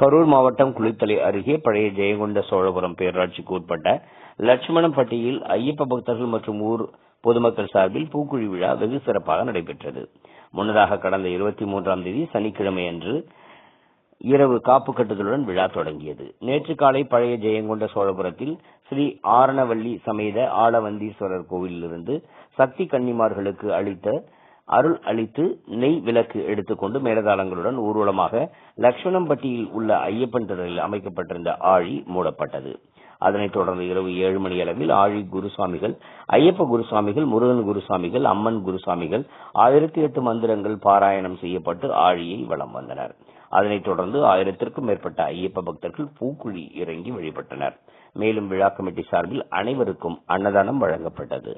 கரூர் மாவட்டம் குளித்தலை அருகே பழைய ஜெயங்கொண்ட சோழபுரம் பேரூராட்சிக்கு உட்பட்ட லட்சுமணம்பட்டியில் ஐயப்ப பக்தர்கள் மற்றும் ஊர் பொதுமக்கள் சார்பில் பூக்குழி விழா வெகு சிறப்பாக நடைபெற்றது. முன்னதாக கடந்த இருபத்தி மூன்றாம் தேதி சனிக்கிழமை அன்று இரவு காப்பு கட்டுதலுடன் விழா தொடங்கியது. நேற்று காலை பழைய ஜெயங்கொண்ட சோழபுரத்தில் ஸ்ரீ ஆரணவல்லி சமேத ஆலவந்தீஸ்வரர் கோவிலிலிருந்து சக்தி கன்னிமார்களுக்கு அளித்த அருள் அளித்து நெய் விளக்கு எடுத்துக்கொண்டு மேலதாளங்களுடன் ஊர்வலமாக லட்சுமணம்பட்டியில் உள்ள ஐயப்பன் திடலில் அமைக்கப்பட்டிருந்த ஆழி மூடப்பட்டது. அதனைத் தொடர்ந்து இரவு ஏழு மணி அளவில் ஆழி குருசாமிகள் ஐயப்ப குருசாமிகள் முருகன் குருசாமிகள் அம்மன் குருசாமிகள் ஆயிரத்தி எட்டு மந்திரங்கள் பாராயணம் செய்யப்பட்டு ஆழியை வலம் வந்தனர். அதனைத் தொடர்ந்து ஆயிரத்திற்கும் மேற்பட்ட ஐயப்ப பக்தர்கள் பூக்குழி இறங்கி வழிபட்டனர். மேலும் விழா கமிட்டி சார்பில் அனைவருக்கும் அன்னதானம் வழங்கப்பட்டது.